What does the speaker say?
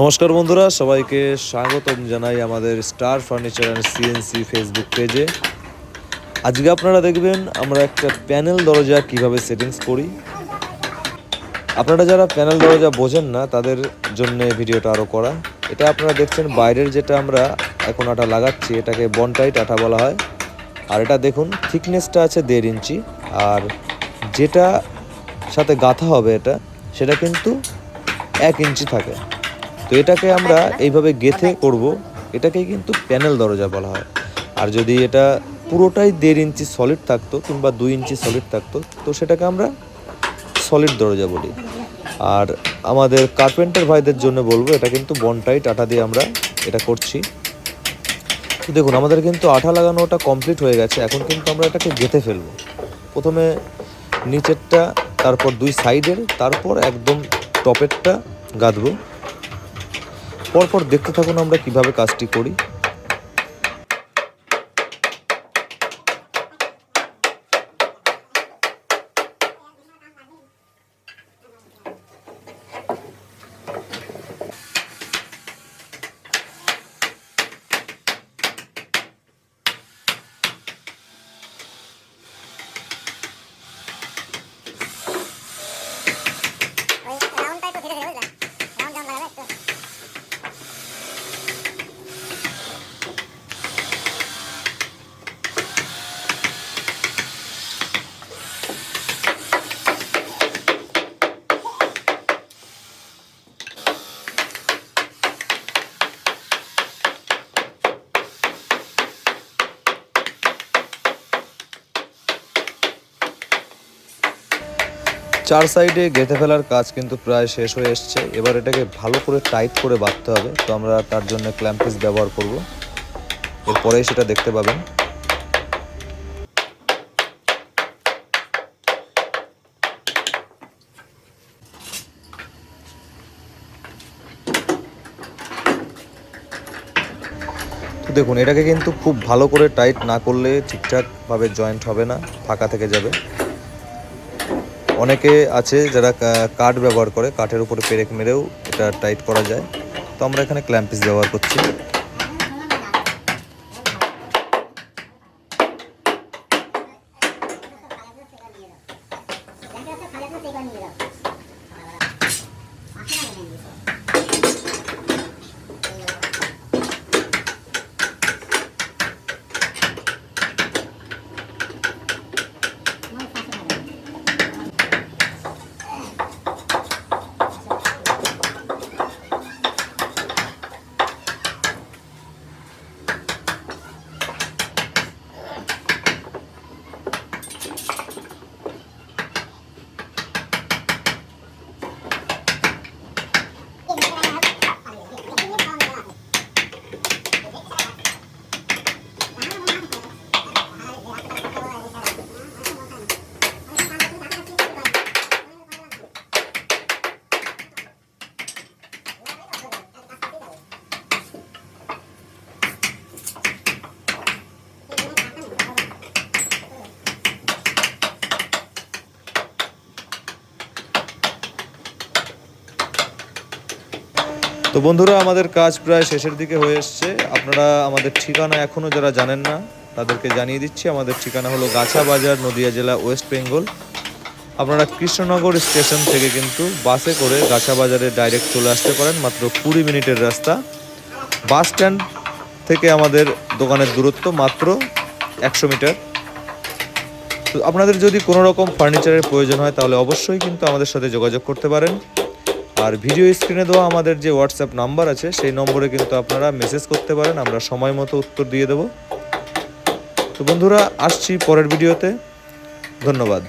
নমস্কার বন্ধুরা, সবাইকে স্বাগতম জানাই আমাদের star furniture and CNC Facebook পেজে আজকে আপনারা দেখবেন আমরা একটা প্যানেল দরজা কীভাবে সেটিংস করি। আপনারা যারা প্যানেল দরজা বোঝেন না, তাদের জন্য ভিডিওটা আরও করা। এটা আপনারা দেখছেন, বাইরের যেটা আমরা এখন আটা লাগাচ্ছি, এটাকে বনটাইট আঠা বলা হয়। আর এটা দেখুন থিকনেসটা আছে দেড় ইঞ্চি। আর যেটা সাথে গাঁথা হবে এটা, সেটা কিন্তু এক ইঞ্চি থাকে। তো এটাকে আমরা এইভাবে গেথে করব। এটাকে কিন্তু প্যানেল দরজা বলা হয়। আর যদি এটা পুরোটাই দেড় ইঞ্চি সলিড থাকতো কিংবা দুই ইঞ্চি সলিড থাকতো তো সেটাকে আমরা সলিড দরজা বলি। আর আমাদের কার্পেন্টার ভাইদের জন্য বলব এটা কিন্তু বনটাইট আঠা দিয়ে আমরা এটা করছি। তো দেখুন আমাদের কিন্তু আঠা লাগানোটা কমপ্লিট হয়ে গেছে। এখন কিন্তু আমরা এটাকে গেঁথে ফেলব। প্রথমে নিচেরটা তারপর দুই সাইডের তারপর একদম টপেরটা গাঁথবো। পরপর দেখতে থাকুন আমরা কীভাবে কাজটি করি। চার সাইডে গেঁথে ফেলার কাজ কিন্তু প্রায় শেষ হয়ে এসছে। এবার এটাকে ভালো করে টাইট করে বাঁধতে হবে। তো আমরা তার জন্য ক্ল্যাম্পিস ব্যবহার করব। এরপরেই সেটা দেখতে পাবেন। দেখুন, এটাকে কিন্তু খুব ভালো করে টাইট না করলে ঠিকঠাকভাবে জয়েন্ট হবে না, ফাঁকা থেকে যাবে। অনেকে আছে যারা কাঠ ব্যবহার করে, কাঠের উপরে পেরেক মেরেও এটা টাইট করা যায়। তো আমরা এখানে ক্ল্যাম্পিস ব্যবহার করছি। তো বন্ধুরা, আমাদের কাজ প্রায় শেষের দিকে হয়ে এসছে। আপনারা আমাদের ঠিকানা এখনও যারা জানেন না, তাদেরকে জানিয়ে দিচ্ছি, আমাদের ঠিকানা হলো গাছা বাজার, নদিয়া জেলা, ওয়েস্ট বেঙ্গল। আপনারা কৃষ্ণনগর স্টেশন থেকে কিন্তু বাসে করে গাছা বাজারে ডাইরেক্ট চলে আসতে পারেন, মাত্র কুড়ি মিনিটের রাস্তা। বাস স্ট্যান্ড থেকে আমাদের দোকানের দূরত্ব মাত্র একশো মিটার। তো আপনাদের যদি কোনো রকম ফার্নিচারের প্রয়োজন হয়, তাহলে অবশ্যই কিন্তু আমাদের সাথে যোগাযোগ করতে পারেন। আর ভিডিও স্ক্রিনে দেওয়া আমাদের যে হোয়াটসঅ্যাপ নাম্বার আছে, সেই নম্বরে কিন্তু আপনারা মেসেজ করতে পারেন, আমরা সময় মতো উত্তর দিয়ে দেব। তো বন্ধুরা, আসছি পরের ভিডিওতে। ধন্যবাদ।